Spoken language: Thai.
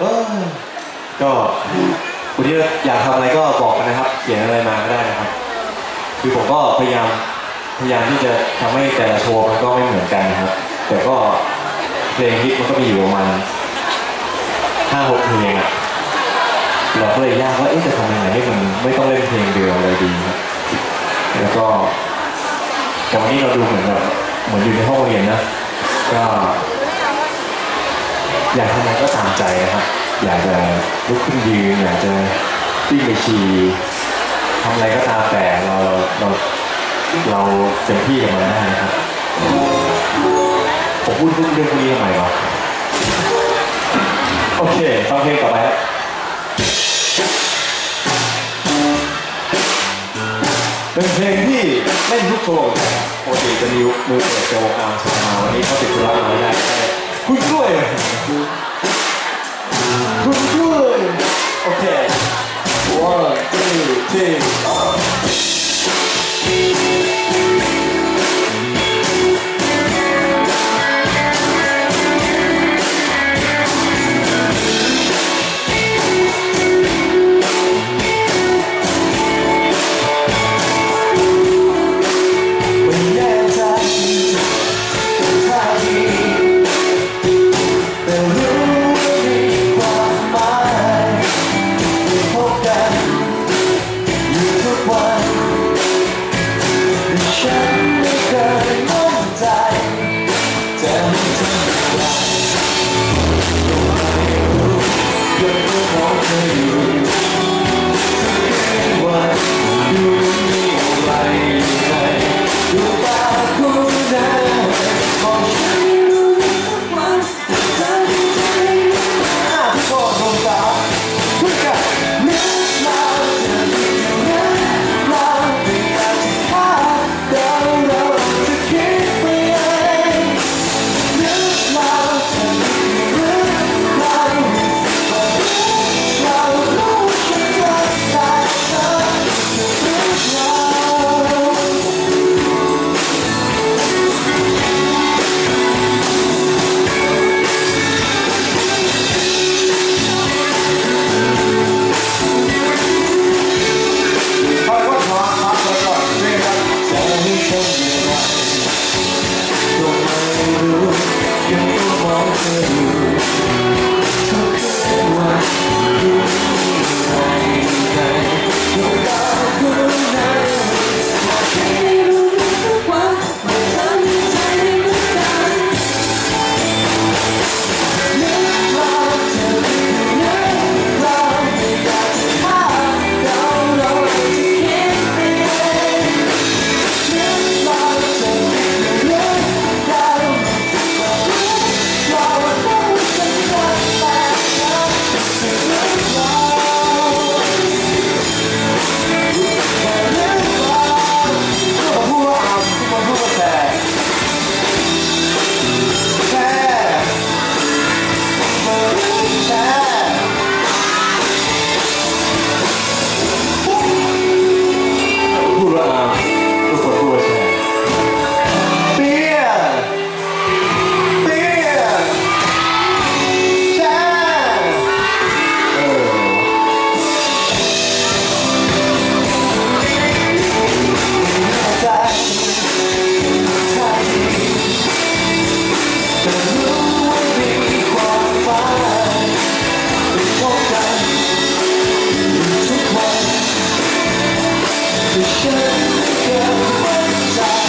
เออก็วันนี้อยากทำอะไรก็บอกกันนะครับ เขียนอะไรมาก็ได้นะครับ คือผมก็พยายามพยายามที่จะทำให้แต่ละโชว์มันก็ไม่เหมือนกันนะครับ แต่ก็เพลงฮิตมันก็มีอยู่ประมาณห้าหกเพลงอะเราก็เลยยากว่าเอ๊ะจะทำยังไงให้มันไม่ต้องเล่นเพลงเดียวเลยดีครับแล้วก็แต่วันนี้เราดูเหมือนแบบเหมือนอยู่ในห้องเรียนนะก็ อยากทำอะไรก็ตามใจนะครับ อยากจะลุกขึ้นยืนอยากจะวิ่งไปขี่ทำอะไรก็ตามแต่เราเราเราเต็มที่กับมันได้นะครับผมพูดเรื่องเรื่องนี้ทำไมวะโอเคฟังเพลงต่อไปครับเป็นเพลงที่เล่นทุกโชว์นปกติจะมีมือเปิดโจวงอาร์มสมาวันนี้เขาติดธุระมาไม่ได้ คุณกล้วย you. 你可会知？